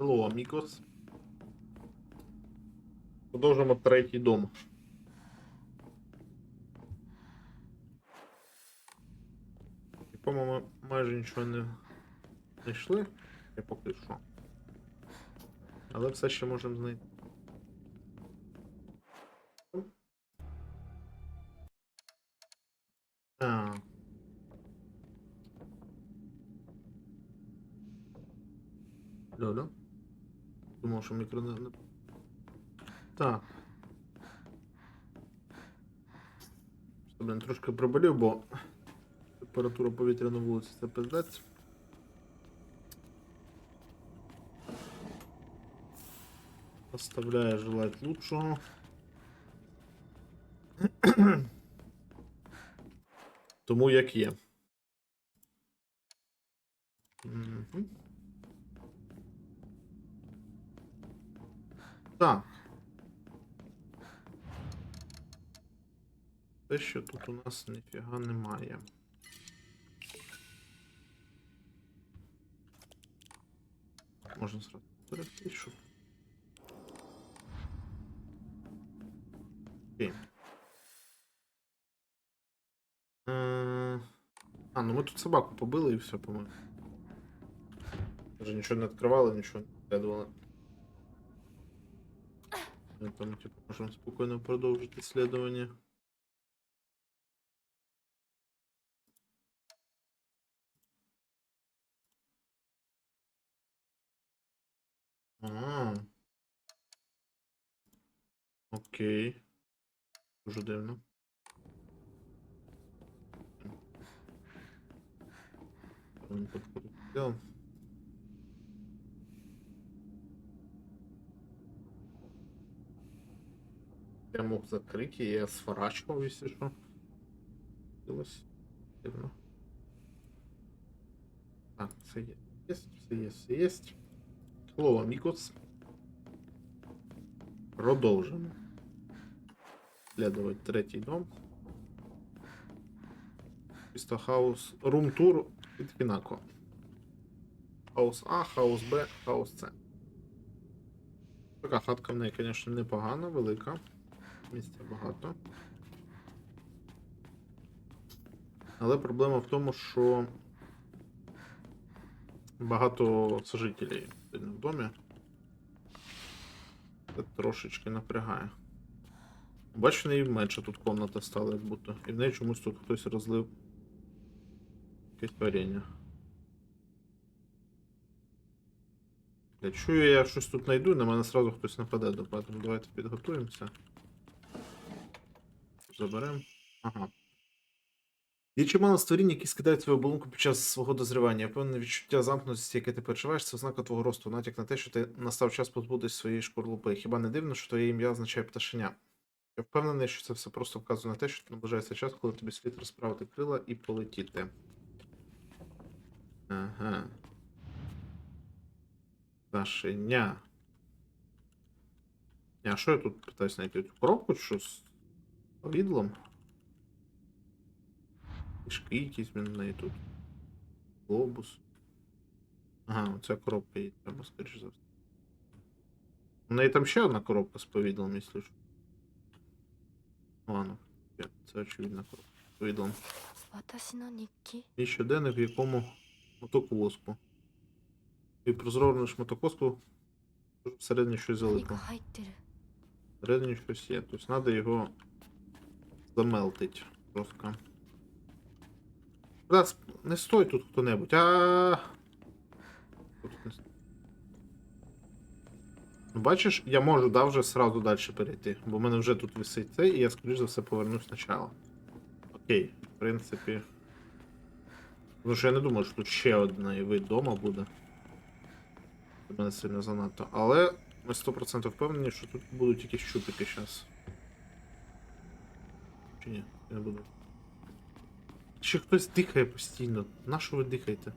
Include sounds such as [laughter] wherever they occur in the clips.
Hello, amigos. Продовжуємо третій дом. І, по-моєму, майже нічого не знайшли. Я поки що. Але все ще можемо знайти. Що мікро не. Так. Блін, трошки проболів, бо температура повітря на вулиці це пиздець. Оставляє желать лучшого. Тому як є. Мгм. Так. Те, що тут у нас ніфіга немає. Можна зразу перейти, щоб. Окей. Е, А, ну ми тут собаку побили і все, по-моєму. Вже нічого не відкривали, нічого не вглядували. Ми Тому, типу, можемо спокійно продовжити слідування. А. Окей. Дуже дивно. Він. Я мог закрыть, и я сворачивал, если что. Дивно. Так, все є- есть, все есть, все есть. Hello, amigos. Продовжимо. Слідувати третій дом. Місто хаус. Рум-тур від Фінако. Хаус А, хаус Б, хаус С. Така хатка в неї, звісно, непогана, велика. Місця багато. Але проблема в тому, що багато сьогодні в домі. Це трошечки напрягає. Бачу, в менше тут комната стала, як будто. І в неї чомусь тут хтось розлив якесь варення. Я чую, я щось тут знайду, на мене сразу хтось нападе, тому давайте підготуємося. Заберемо. Ага. Є чимало створінь, які скидають свою оболонку під час свого дозрівання. Певне відчуття замкнутості, яке ти переживаєш, це ознака твого росту, натяк на те, що ти настав час позбутись своєї шкорлупи. Хіба не дивно, що твоє ім'я означає пташеня? Я впевнений, що це все просто вказує на те, що наближається час, коли тобі слід розправити крила і полетіти. Ага. Пташеня. А що я тут питаюсь знайти? Коробку чи що з Повідлом? Пішки якісь він неї тут. Глобус. Ага, оця коробка є, треба, скоріш за все. У неї там ще одна коробка з повідлом, якщо що. Ладно, це очевидна коробка з повідлом. І щоденник, в якому моток воску. І прозорний шматок всередині щось залито. Всередині щось є. Тобто треба його замелтить просто. Раз, не стой тут хто-небудь, а. Ну, Бачиш, я можу да, вже сразу далі перейти, бо в мене вже тут висить цей, і я, скоріш за все, повернусь спочатку. Окей, в принципі. Тому що я не думаю, що тут ще одна вид дома буде. Для мене сильно занадто. Але ми 100% впевнені, що тут будуть якісь щупики зараз чи ні? Я буду. Ще хтось дихає постійно. Нащо ви дихаєте?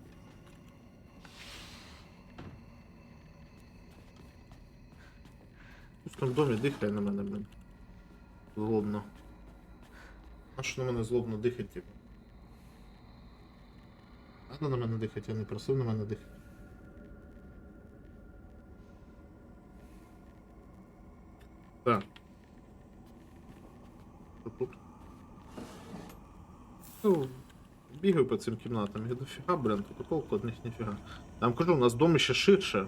Хтось там в домі дихає на мене, блин. Злобно. Нащо на мене злобно дихати? Типу? Надо на мене дихати, я не просив на мене дихати. Так. Ну, бігаю по цим кімнатам. Я дофіга, блін, тут толку від них ніфіга. Там кажу, у нас дом ще ширше.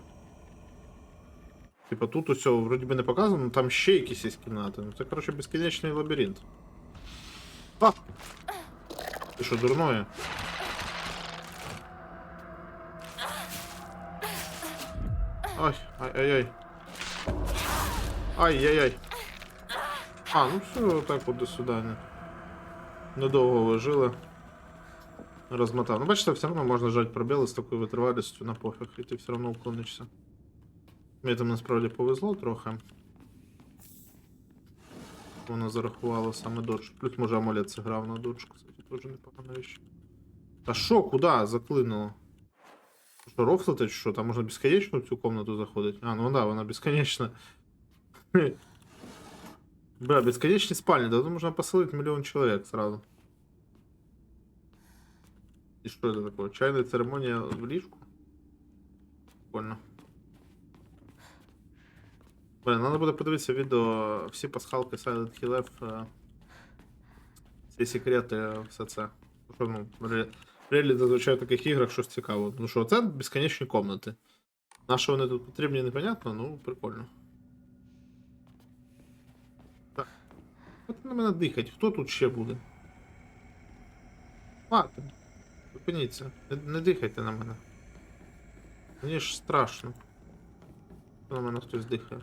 Типа тут усе вроді би не показано, але там ще якісь є кімнати. Ну це, коротше, безкінечний лабіринт. А! Ти що, дурное? Ай, ай-ай-ай. Ай-яй-яй. А, ну все, так от до свидання. Недовго вижили. Розмотав. Ну, бачите, все одно можна жати пробіли з такою витривалістю на пофіг, і ти все одно уклонишся. Мені там насправді повезло трохи. Воно зарахувало саме додж. Плюс може амулет зіграв на додж, кстати, теж непогана річ. А що, куди? Заклинуло? Що, рофлити, чи що? Там можна безконечно в цю комнату заходити? А, ну да, вона безконечна. Бля, бесконечні спальні, да тут можна поселити мільйон чоловік сразу. І що це таке? Чайна церемонія в ліжку? Прикольно. Блин, надо буде подивитися відео всі пасхалки Silent Hill F. е, Всі секрети, все це. Що, ну, ре- реалі зазвичай в таких іграх щось цікаво. Ну що, це безконечні комнати. На що вони тут потрібні, непонятно, ну прикольно. От на мене дихать, хто тут ще буде? Мати. Зупиніться. Не, не дихайте на мене. Мені ж страшно. Що на мене хтось дихає.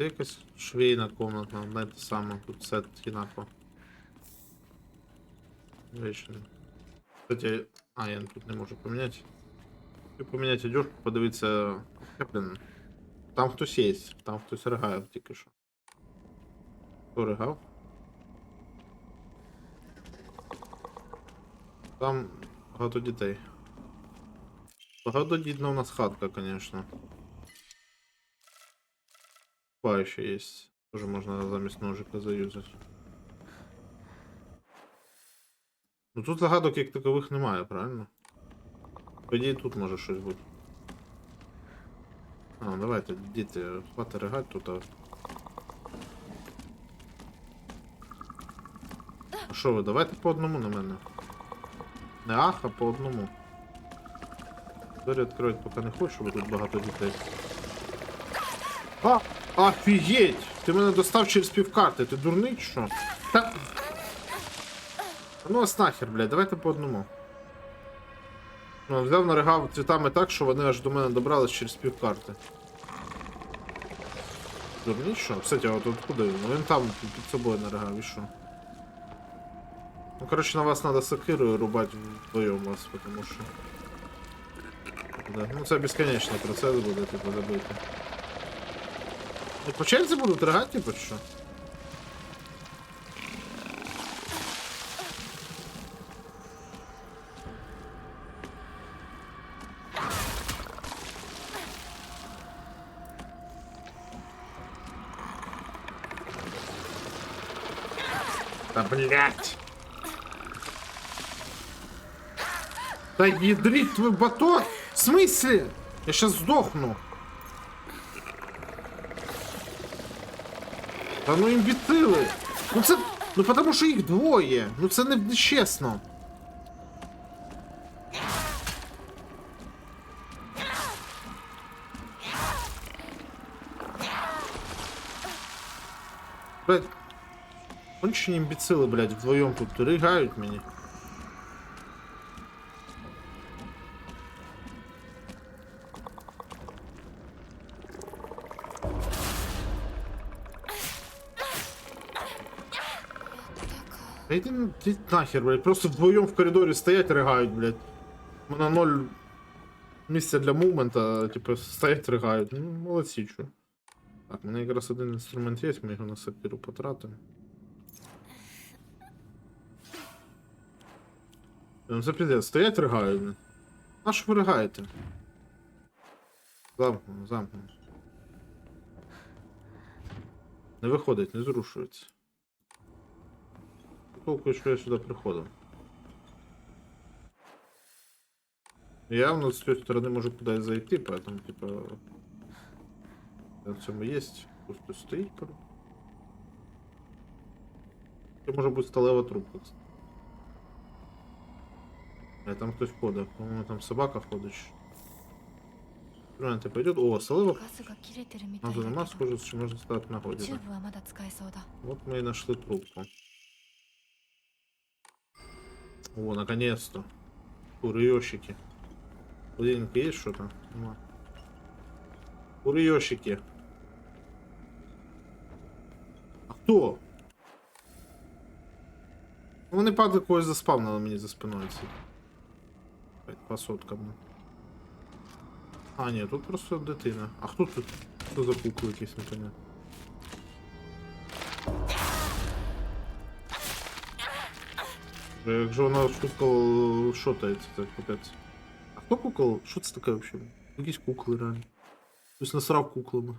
Це якась швейна комната, одна й те саме, тут все однаково. Вечно. Кстати, а, я тут не можу поміняти. Хочу поміняти одежку, подивитися. Блін. Там хтось є, там хтось ригає тільки що. Хто ригав? Там багато дітей. Багатодітна у нас хатка, конечно. Па еще есть. Тоже можно замість ножика заюзати. Ну тут загадок як такових немає, правильно? По ідеї тут може щось бути. А, давайте, діти, хвати ригать тут. А... що ви, давайте по одному на мене. Не ах, а по одному. Двері відкривати поки не хочу, бо тут багато дітей. А! Офігеть! Ти мене достав через півкарти, ти дурний чи що? Та... Ну ось нахер, блядь, давайте по одному. Ну, взяв наригав цвітами так, що вони аж до мене добрались через півкарти. Дурний що? Кстати, а от откуда? Ну він там під собою наригав, і що? Ну, коротше, на вас треба сокирою рубати вдвоєм вас, потому що. Да. Ну це безконечний процес буде, типу, забити. Ну, по черзі будуть ригати, типу, що? Да блять! Да ядрит твой батон! В смысле? Я сейчас сдохну. Та ну імбіцили! Ну це. Ну потому що їх двоє. Ну це не чесно. Кончені імбіцили, блядь, вдвоєм тут ригають мені. Та йди, на- нахер, блядь, просто вдвоєм в коридорі стоять ригають, блядь. У мене ноль місця для мувмента, типу, стоять ригають. Ну, молодці, чо. Так, у мене якраз один інструмент є, ми його на сапіру потратимо. Це піздець, стоять ригають. На що ви ригаєте? Замкнено, замкнено. Не виходить, не зрушується. Толку, що я сюди приходив. Явно з цієї сторони можу кудись зайти, поэтому, типа. В цьому є. Хтось стоїть. Це може бути сталева трубка. А там хтось ходить. По-моему, там собака ходить. Правильно ти пойдет. О, солива. Надо нема, схоже, що можна можно стать ході. Вот мы и нашли трубку. О, наконец-то. Курьёщики. Блинка есть что-то? Нема. Курьёщики. А хто? Вони падли когось заспавнили мені за спиною. Ці. По соткам. А, ні, тут просто дитина. А хто тут? Що за кукли якісь непонятно? Як же вона кукол шотається, так капець. А хто кукол? Що це таке взагалі? Якісь кукли реально. Хтось насрав куклами.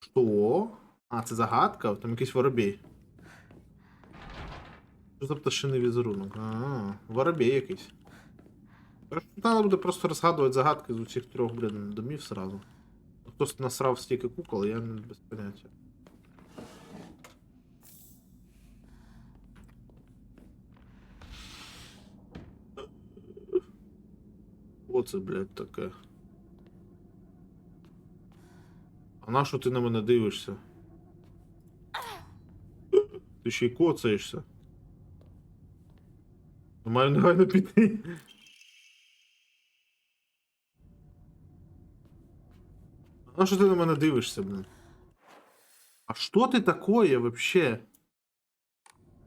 Що? А, це загадка? Там якийсь воробей. Що за пташиний візерунок? А, воробей якийсь. Треба буде просто розгадувати загадки з усіх трьох, блін, домів сразу. Хтось насрав стільки кукол, я не без поняття. Оце, блядь, таке. А на що ти на мене дивишся? Ти ще й коцаєшся. Маю негайно піти. А що ти на мене дивишся, блин? А що ти такое вообще?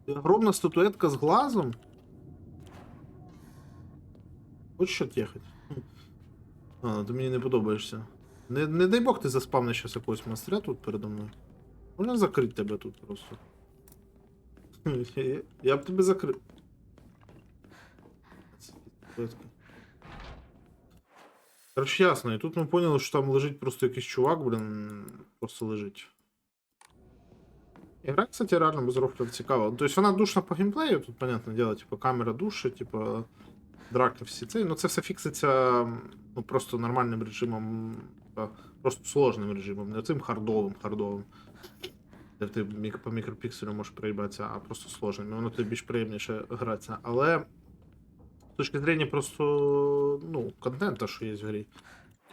Ти огромна статуетка з глазом? Хочеш що їхати? А, ти мені не подобаєшся. Не, не дай Бог ти заспавниш щас якогось монстря тут передо мною. Можна закрити тебе тут просто. Я б тебе закрив. Короче, ясно. І тут ми поняли, що там лежить просто якийсь чувак, блін, просто лежить. Игра, кстати, реально без рофлів цікава. То есть вона душна по геймплею, тут, понятне дело, типу, камера душить, типу, драки всі це. Ну це все фікситься ну, просто нормальним режимом, просто сложним режимом, не цим хардовим, хардовим. Де ти по мікропікселю можеш проїбатися, а просто сложним. Воно тобі більш приємніше гратися. Але точки зрення просто ну, контента, що є в грі.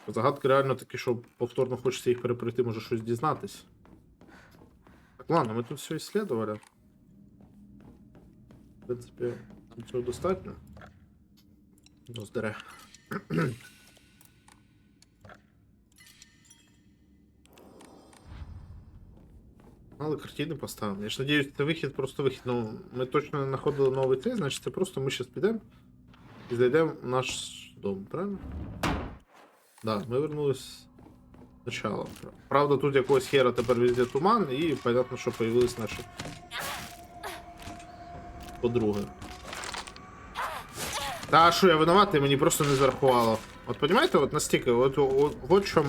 Загадки реально такі, що повторно хочеться їх перепройти, може щось дізнатись. Так, ладно, ми тут все исследовали. В принципі, цього достатньо. Ну, здаре. Але картини поставимо. Я ж надіюсь, це вихід, просто вихід. Ну, ми точно не знаходили новий цей, значить це просто ми зараз підемо і зайдемо в наш дом, правильно? Да, ми вернулись спочатку. Правда, тут якогось хера тепер везде туман, і понятно, що появились наші подруги. Та що я винуватий, мені просто не зарахувало. От розумієте, от настільки, от, от, от чому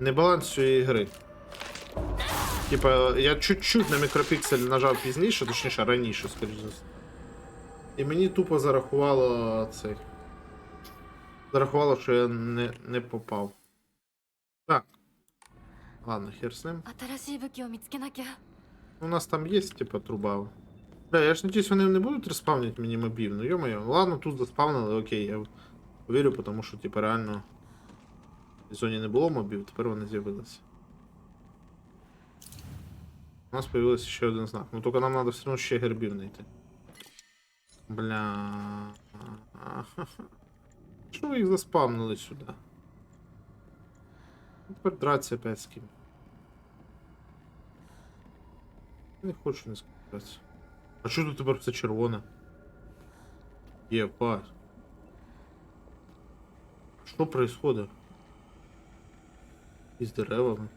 небаланс цієї гри. Типа, я чуть-чуть на мікропіксель нажав пізніше, точніше раніше, скоріш за. І мені тупо зарахувало цей. Зарахувало, що я не не попав. Так. Ладно, хер з ним. У нас там є, типа, труба. Бля, я ж надіюсь, вони не будуть респавнити мені мобів. Ну -мо, ладно, тут заспавнили, окей, я повірю, тому що, типа, реально. В зоні не було мобів, тепер вони з'явилися. У нас появився ще один знак. Ну тільки нам треба все одно ще гербів знайти. Бля. Що ви їх заспавнили сюди? Ну, Тепер драться опять з ким. Не хочу не скупатися. А що тут тепер все червоне? Єпать. Що происходит? Із деревами.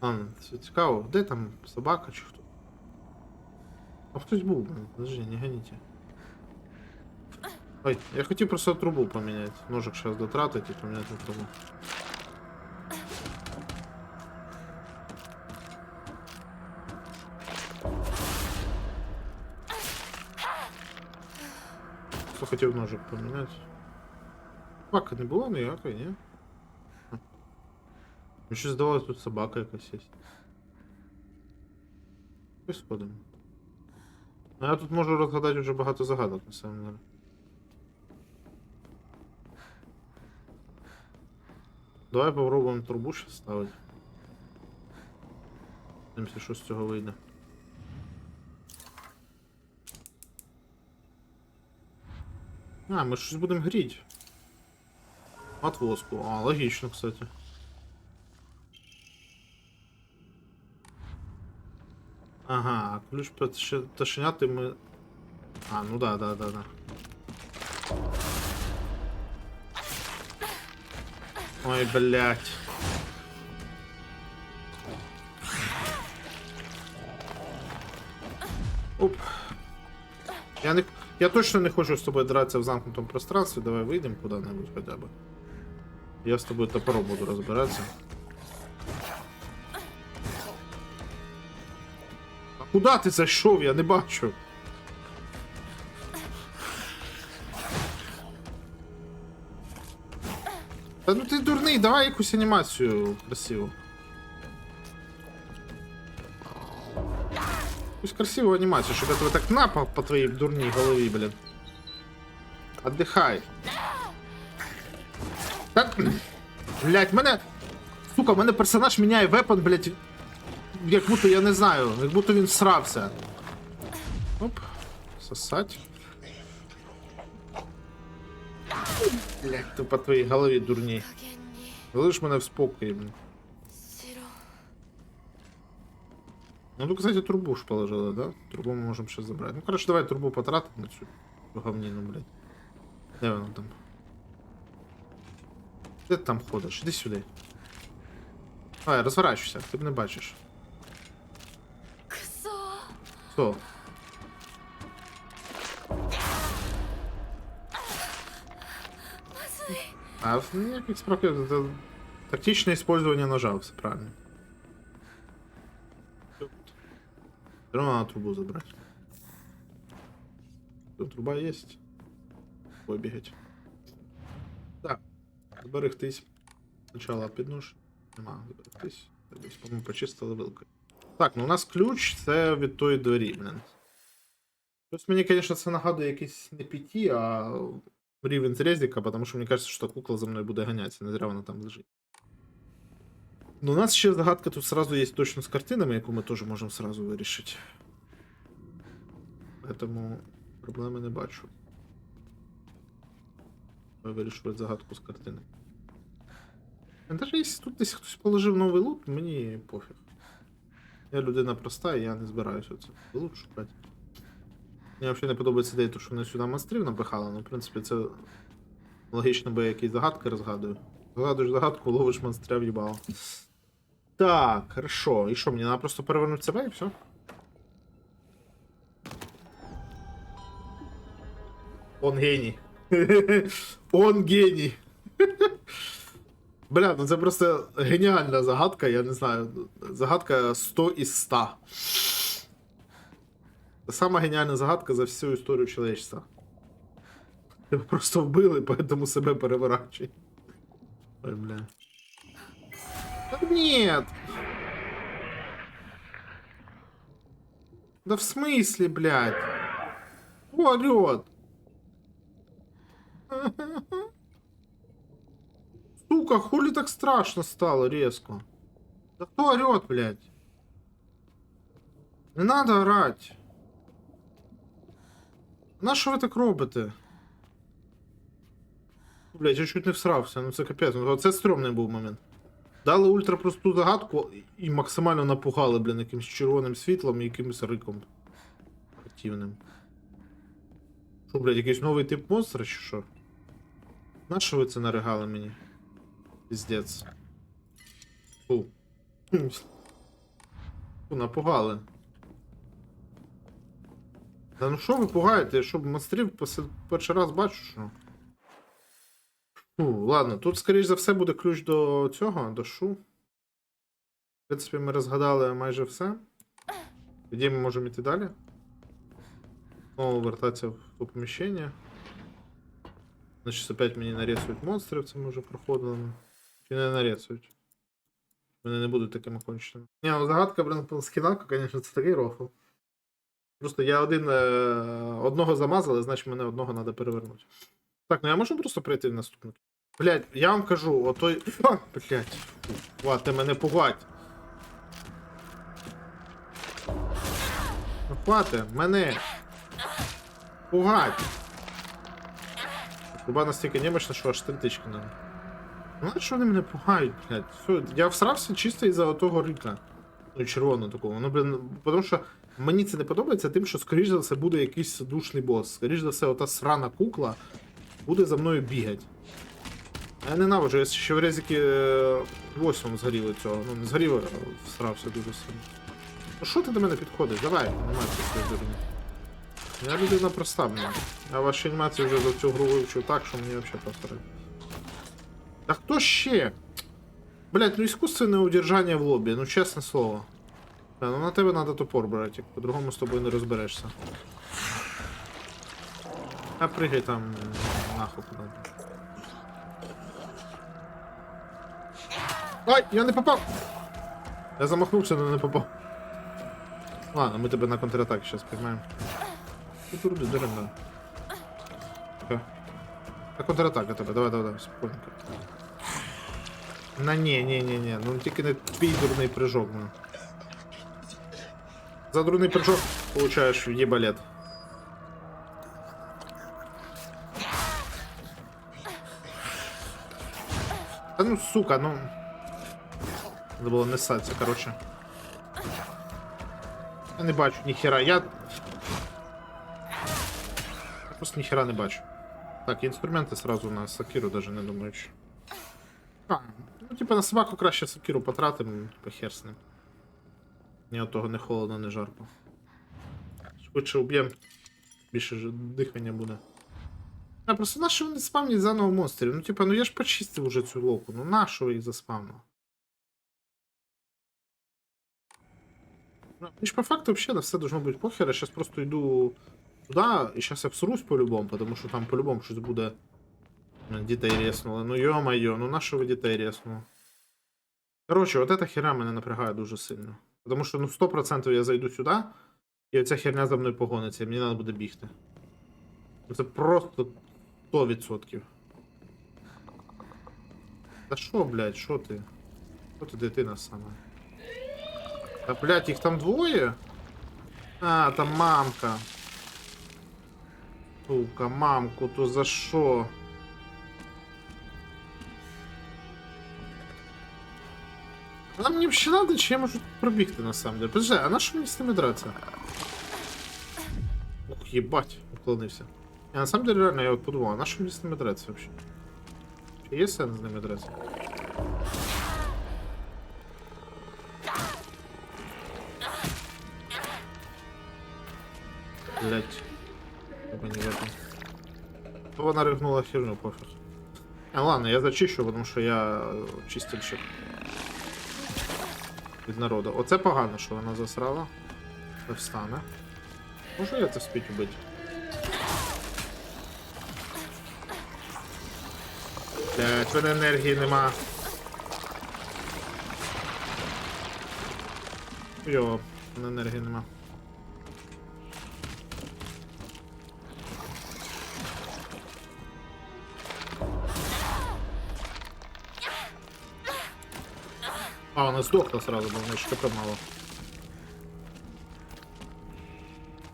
А, ну, це цікаво. Де там собака чи хто? А хтось був, блин. Подожди, не гоните. Ой, я хотів просто трубу поміняти. Ножик зараз дотратити і поміняти на трубу. Просто хотів ножик поміняти. Собака не було ніякої, ні? Хм. Мені щось здавалося, тут собака якась є. Ось сходимо. Ну я тут можу розгадати вже багато загадок, на самом деле. Давай попробуємо трубу ще ставити. Дивимося, що з цього вийде. А, ми щось будемо гріти. От воску. А, логічно, кстати. Ага, ключ потошняти ми. А, ну да, да, да, да. Ой, блядь. Оп. Я не. Я точно не хочу з тобою дратися в замкнутому пространстві. Давай вийдемо куди-небудь хоча б. Я з тобою топором буду розбиратися. А куди ти зайшов? Я не бачу. Та ну ти дурний, давай якусь анімацію красиву. Якусь красиву анімацію, щоб я тебе так напав по твоїй дурній голові, блін. Отдихай. Та... Блять, мене. Сука, мене персонаж міняє вепон, блять. Як будто я не знаю, як будто він срався. Оп. Сосать. Блять, то по твоей голове дурней. Залиш мене в спокої, блін. Ну тут, кстати, трубу ж положила, да? Трубу мы можем сейчас забрать. Ну короче, давай трубу потратим на цю говніну, блядь. Де вона там? Де ти там ходишь? Иди сюда. Давай, разворачивайся, ты б не бачиш. Хто? А ніяких справ це тактичне использование ножа, все правильно. Все равно надо трубу забрать. Тут труба есть. Вибігать. Так. Зберегтись. Спочатку піднош. Нема, зберегтись. По-моєму, почистили вилкою. Так, ну у нас ключ це від тої двері, блин. Тобто мені, звісно, це нагадує якийсь не піті, а рівень з резика, тому що мені кажеться, що кукла за мною буде ганятися, не зря вона там лежить. Ну, у нас ще загадка тут сразу є точно з картинами, яку ми теж можемо сразу вирішити. Поэтому проблеми не бачу. Вирішувати загадку з картини. Навіть якщо тут десь хтось положив новий лут, мені пофіг. Я людина проста, і я не збираюся це лут шукати. Мені взагалі не подобається ідея, що вони сюди монстрів напихали, ну, в принципі, це логічно, бо я якісь загадки розгадую. Згадуєш загадку, ловиш монстря в'їбало. Так, хорошо. І що, мені треба просто перевернути себе і все? Он геній. [laughs] Он геній. [laughs] Бля, ну це просто геніальна загадка, я не знаю. Загадка 100 із 100. Це сама геніальна загадка за всю історію чоловічества. Тебе просто вбили, поэтому себе переворачуй. Ой, бля. Да нет! Да в смысле, блядь? Кто орёт? Сука, хули так страшно стало резко? Да кто орёт, блядь? Не надо орать. На що ви так робите? Блять, я чуть не всрався, ну це капець. Ну, Це стрьомний був момент. Дали ультрапросту загадку і максимально напугали, блін, якимось червоним світлом і якимось риком. Противним. Що, блядь, якийсь новий тип монстра чи що? Нащо ви це наригали мені? Піздець. Фу. Фу, напугали. Та ну що ви пугаєте? Я що монстрів перший раз бачу, що. Ну, ладно, тут, скоріш за все, буде ключ до цього, до шу. В принципі, ми розгадали майже все. Тоді ми можемо йти далі. Знову вертатися в то поміщення. Значить, опять мені нарисують монстрів, це ми вже проходили. Чи не нарисують? Вони не будуть такими конченими. Ні, ну загадка, блин, скінака, звісно, це такий рофл. Просто я один, е, одного замазали, значить мене одного треба перевернути. Так, ну я можу просто прийти в наступну. Блять, я вам кажу, отой. [laughs] Блять. Ва, ти мене пугать. Ну хвати, мене. Пугать. Хіба настільки немощно, що аж три тички надо. Ну, що вони мене пугають, блядь? Все, я всрався чисто із-за того рика. Ну, червоного такого. Ну, блін, тому що мені це не подобається тим, що, скоріш за все, буде якийсь душний бос. Скоріш за все, ота срана кукла буде за мною бігати. Я ненавиджу, я ще в резіки 8 згорів від цього. Ну, не згорів, а всрався дуже сильно. Ну що ти до мене підходиш? Давай, анімацію свою дурню. Я людина проста, блін. Я ваші анімації вже за цю гру вивчив так, що мені взагалі повторить. А хто ще? Блять, ну іскусственне удержання в лобі, ну чесне слово. Та, ну на тебе треба топор брати, по-другому з тобою не розберешся. А пригай там нахуй куди. Ай, я не попав! Я замахнувся, але не попав. Ладно, ми тебе на контратак зараз піймаємо. Ти туруди, деревна. Окей. На контратака тебе, давай, давай, давай, спокійненько. На ні, ні, ні, ні, ну тільки не твій дурний прыжок, ну. За дурний прыжок получаєш єбалет. Та ну сука, ну. Треба було не ссатися, короче. Я не бачу ніхера, я. Я просто ніхера не бачу. Так, інструменти сразу на сокиру даже не думаю. що. А, ну типа на собаку краще сокиру потратимо, типа хер з ним. Ні от того не холодно, не жарко. Швидше уб'єм, більше ж дихання буде. А просто на що вони спавнять заново монстрів? Ну типа, ну я ж почистив уже цю локу, ну на що їх заспавнив? Ну, Мені ж по факту вообще на все должно бути похер, я сейчас просто йду туди, і сейчас я всрусь по-любому, потому що там по-любому щось буде. Ну, Дітей реснули. Ну ё-моё, ну на що ви дітей реснули? Короче, вот эта херня мене напрягає дуже сильно. Потому що ну 100% я зайду сюди, і оця херня за мною погониться, і мені треба буде бігти. Ну, Це просто 100%. Та що, блядь, що ти? Що ти дитина сама? Та блядь, їх там двоє? А, там мамка. Сука, мамку, то за що? Вона мені ще надо, чи я можу пробігти на самом деле? Подожди, а на що мені з ними драться? Ух, єбать, уклонився. Я на самом деле реально я от подумав, а на що мені з ними драться вообще? Чи є сенс з ними драться? Блять. Треба не в этом. То вона ригнула херню, пофіг. А ладно, я зачищу, тому що я е, чистильщик. Від народу. Оце погано, що вона засрала. Не встане. Можу я це вспіть убити? Блять, в мене енергії нема. Йо, в енергії нема. А, вона здохла сразу, бо в неї ШКП мало.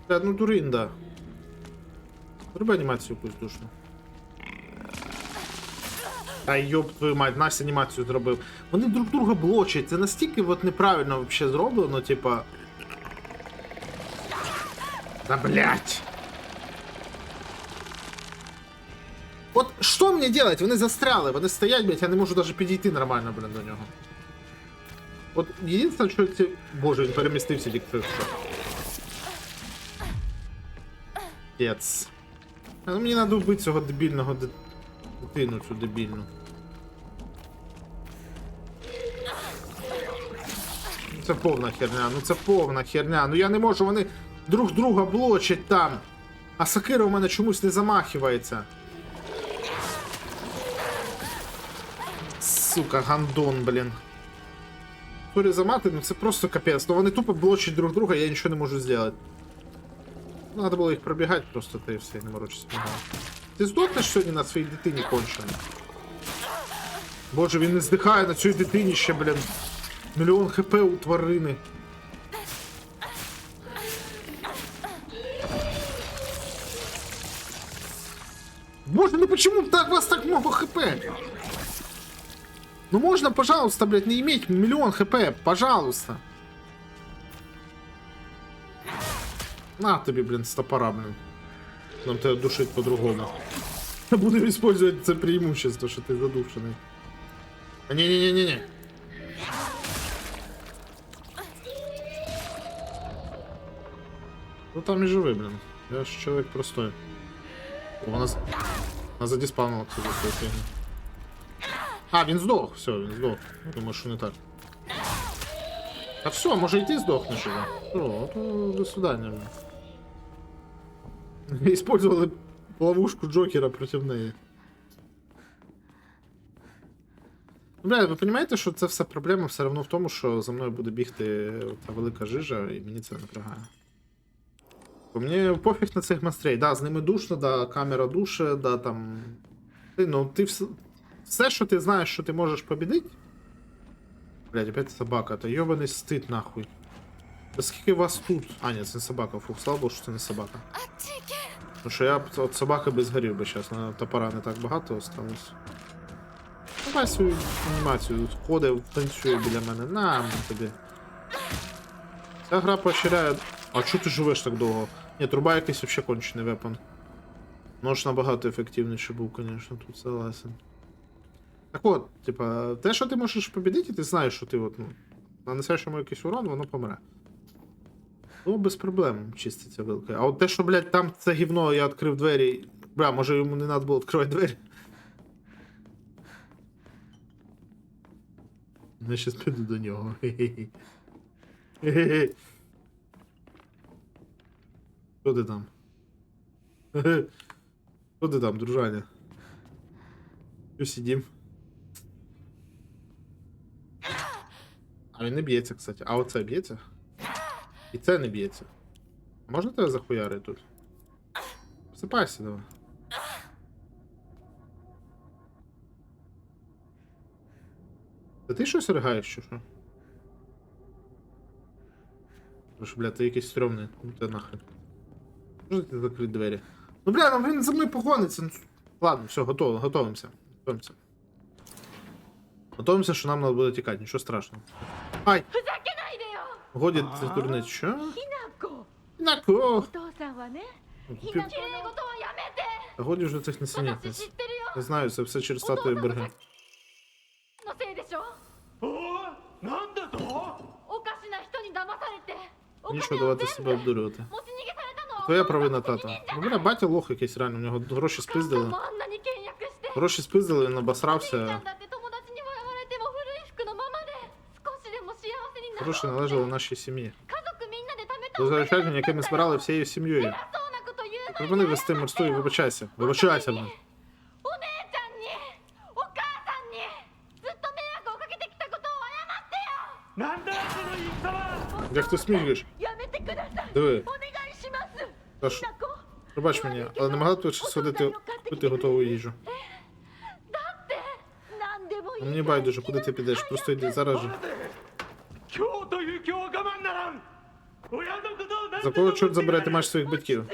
Та ну дуринда. Зроби анімацію якусь душну. Та йоп твою мать, Настя анімацію зробив. Вони друг друга блочать. Це настільки от неправильно вообще зроблено, типа. Да блять. От що мені делать? Вони застряли, вони стоять, блять, я не можу навіть підійти нормально, блин, до нього. От єдине, що це. Боже, він перемістився тільки. Пец. А, ну мені треба вбити цього дебільного ди- дитину цю дебільну. Ну, Це повна херня, ну це повна херня. Ну я не можу, вони друг друга блочать там. А сакира у мене чомусь не замахивається. сука, гандон, блін. Сорі за мати, ну це просто капець. Ну вони тупо блочать друг друга, я нічого не можу зробити. Ну, Надо було їх пробігати просто, та і все, не морочись. Ти здохнеш сьогодні на своїй дитині кончений? Боже, він не здихає на цій дитині ще, блін. Мільйон хп у тварини. Боже, ну почему так вас так много хп? Ну можно, пожалуйста, блядь, не иметь миллион хп, пожалуйста. На тобі, блін, стопора, блін. Нам тебе душить по-другому. Будем использовать це преимущество, що ти задушений. А не-не-не-не-не. Ну там і живи, блін. Я ж чоловік простой. О, вона, з- вона задіспавнила цю свою фігню. А, він здох, все, він здох. Думаю, що не так. А все, може і ти здохнеш уже. Все, то до свидання. Использовали [laughs] ловушку Джокера проти неї. Бля, ви розумієте, що це все проблема все одно в тому, що за мною буде бігти та велика жижа, і мені це напрягає. Бо мені пофіг на цих монстрей. Да, з ними душно, да, камера душе, да, там. Ти, ну, ти все, все, що ти знаєш, що ти можеш побідити. Блять, опять собака, та йобаний стыд нахуй. Да скільки вас тут? А, ні, це не собака, фух, слава Богу, що це не собака. Тому що я от собаки би згорів би зараз, на топора не так багато осталось. Давай свою анімацію, ходив, танцює біля мене. На тобі. Ця гра поощряє. А чого ти живеш так довго? Ні, труба якийсь вообще кончений вепон. Нож набагато ефективніший був, звісно, тут согласен. Так от, типа, те, що ти можеш побідити, ти знаєш, що ти от, ну, нанесеш йому якийсь урон, воно помре. Ну, без проблем чиститься вилка. А от те, що, блядь, там це гівно, я відкрив двері. Бля, може йому не треба було відкривати двері. Я щас піду до нього. Хе-хе-хе. Що ти там? Хе-хе. Що ти там, дружаня? Що сидім? А він не б'ється, кстати. А оце б'ється? І це не б'ється. Можна тебе захуярити тут? Всипайся давай. Та ти щось ригаєш, чи що? Тому бля, ти якийсь стрьомний. Ну ти нахрен. Можете закрити двері? Ну бля, ну він за мною погониться. Ну, Ладно, все, готово, готовимося. Готовимося. Готовимося, що нам треба буде тікати, нічого страшного. Ай! ふざけないでよ Годі це дурниць, що? ひなこ Нако! お父さんはね Ну, き пів- れい事はやめて Та годі вже цих 私知 несенітниць. ってるよ Я знаю, це все через お父さん статуї の Берги. のせいでしょおいなんだとおかしな人に騙されてお金 Нічого を давати 全 себе 部 обдурювати. 持ち逃げされたのは Твоя お父さん провина, の責 тата. 任じゃ Ну, бля, батя лох якийсь реально, у нього гроші 母さん спиздили. もあんなに倹約して Гроші спиздили, він お兄ちゃ обосрався. んだって Гроші належали нашій сім'ї. Зазвичай, яке ми збирали всією сім'єю. Припини вести морсту і вибачайся. Вибачайся мені. Як ти смієш? Диви. Тож, пробач мені, але не могла тут судити купити готову їжу. Мені байдуже, куди ти підеш, просто йди зараз же. За кого чорт забирати маєш своїх батьків?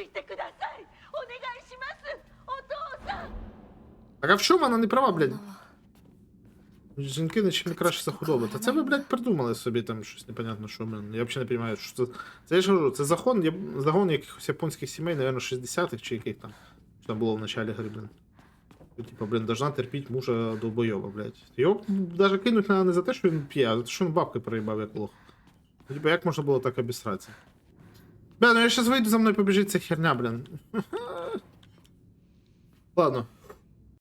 Так а в чому вона не права, блядь? Жінки нічим не краще за худоба. Та це ви, блядь, придумали собі там щось непонятно, що блин. Я взагалі не розумію, що це. Це я ж кажу, це загон, я... загон якихось японських сімей, наверное, 60-х чи яких там. Що там було в началі гри, блин. Типа, блин, должна терпіть мужа долбойова, блядь. Його даже кинуть надо не за те, що він п'є, а за те, що він бабки проїбав як лох. Типа, як можна було так обісратися? Бля, ну я сейчас выйду, за мной побежит вся херня, блин. [laughs] Ладно.